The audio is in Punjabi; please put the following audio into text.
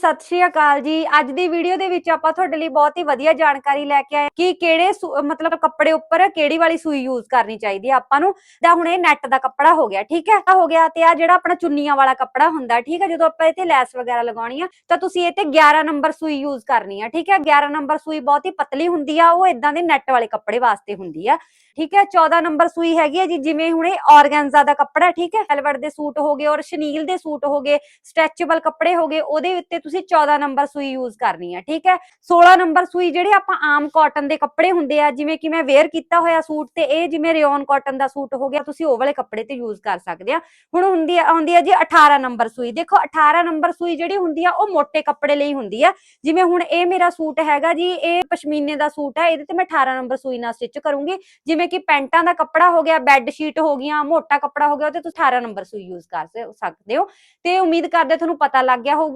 ਸਤਿ ਸ਼੍ਰੀ ਅਕਾਲ ਜੀ। ਅੱਜ ਦੀ ਵੀਡੀਓ ਦੇ ਵਿੱਚ ਆਪਾਂ ਤੁਹਾਡੇ ਲਈ ਬਹੁਤ ਹੀ ਵਧੀਆ ਜਾਣਕਾਰੀ ਲੈ ਕੇ ਆਏ ਕਿ ਕਿਹੜੇ ਮਤਲਬ ਕੱਪੜੇ ਉੱਪਰ ਕਿਹੜੀ ਵਾਲੀ ਸੂਈ ਯੂਜ਼ ਕਰਨੀ ਚਾਹੀਦੀ ਹੈ ਆਪਾਂ ਨੂੰ। ਦਾ ਹੁਣ ਇਹ ਨੈਟ ਦਾ ਕੱਪੜਾ ਹੋ ਗਿਆ, ਠੀਕ ਹੈ? ਹੋ ਗਿਆ ਤੇ ਆ ਜਿਹੜਾ ਆਪਣਾ ਚੁੰਨੀਆਂ ਵਾਲਾ ਕੱਪੜਾ ਹੁੰਦਾ, ਠੀਕ ਹੈ? ਜਦੋਂ ਆਪਾਂ ਇਹ ਤੇ ਲੈਸ ਵਗੈਰਾ ਲਗਾਉਣੀ ਆ, ਤਾਂ ਤੁਸੀਂ ਇਹ ਤੇ 11 ਨੰਬਰ ਸੂਈ ਯੂਜ਼ ਕਰਨੀ ਆ, ਠੀਕ ਹੈ? 11 ਨੰਬਰ ਸੂਈ ਬਹੁਤ ਹੀ ਪਤਲੀ ਹੁੰਦੀ ਆ, ਉਹ ਇਦਾਂ ਦੇ ਨੈਟ ਵਾਲੇ ਕੱਪੜੇ ਵਾਸਤੇ ਹੁੰਦੀ ਆ, ਠੀਕ ਹੈ? 14 ਨੰਬਰ ਸੂਈ ਹੈਗੀ ਹੈ ਜੀ, ਜਿਵੇਂ ਹੁਣੇ ਇਹ ਆਰਗੈਂਜ਼ਾ ਦਾ ਕੱਪੜਾ, ਠੀਕ ਹੈ? ਵੈਲਵਟ ਦੇ ਸੂਟ ਹੋ ਗਏ ਔਰ ਸ਼ਨੀਲ ਦੇ ਸੂਟ ਹੋ ਗਏ ਸਟ੍ਰੈਚੇਬਲ ਕੱਪੜੇ ਹੋ ਗਏ, ਉਹਦੇ ਉੱਤੇ ਤੁਸੀਂ 14 ਨੰਬਰ ਸੂਈ ਯੂਜ਼ ਕਰਨੀ ਹੈ ਠੀਕ ਹੈ? 16 ਨੰਬਰ ਸੂਈ ਜਿਹੜੇ ਆਪਾਂ ਆਮ ਕਾਟਨ ਦੇ ਕੱਪੜੇ ਹੁੰਦੇ ਆ, ਜਿਵੇਂ ਕਿ ਮੈਂ ਵੇਅਰ ਕੀਤਾ ਹੋਇਆ ਸੂਟ ਤੇ ਇਹ ਜਿਵੇਂ ਰਿਓਨ ਕਾਟਨ ਦਾ ਸੂਟ ਹੋ ਗਿਆ, ਤੁਸੀਂ ਉਹ ਵਾਲੇ ਕੱਪੜੇ ਤੇ ਯੂਜ਼ ਕਰ ਸਕਦੇ ਆ। ਹੁਣ ਹੁੰਦੀ ਆ, ਆਉਂਦੀ ਆ ਜੀ 18 ਨੰਬਰ ਸੂਈ। ਦੇਖੋ 18 ਨੰਬਰ ਸੂਈ ਜਿਹੜੀ ਹੁੰਦੀ ਆ, ਉਹ ਮੋਟੇ ਕੱਪੜੇ ਲਈ ਹੁੰਦੀ ਆ। ਜਿਵੇਂ ਹੁਣ ਇਹ ਮੇਰਾ ਸੂਟ ਹੈਗਾ ਜੀ, ਇਹ ਪਸ਼ਮੀਨੇ ਦਾ ਸੂਟ ਹੈ ਇਹਦੇ ਤੇ ਮੈਂ 18 ਨੰਬਰ ਸੂਈ ਨਾਲ ਸਟਿਚ ਕਰੂੰਗੀ। ਜਿਵੇਂ ਕਿ ਪੈਂਟਾਂ ਦਾ ਕੱਪੜਾ ਹੋ ਗਿਆ ਬੈੱਡ ਸ਼ੀਟ ਹੋ ਗਈਆਂ, ਮੋਟਾ ਕੱਪੜਾ ਹੋ ਗਿਆ, ਉਹ ਤੇ ਤੁਸੀਂ 18 ਨੰਬਰ ਸੂਈ ਯੂਜ਼ ਕਰ ਸਕਦੇ ਹੋ। ਤੇ ਉਮੀਦ ਕਰਦੇ ਤੁਹਾਨੂੰ ਪਤਾ ਲੱਗ ਗਿਆ ਹੋਊਗਾ।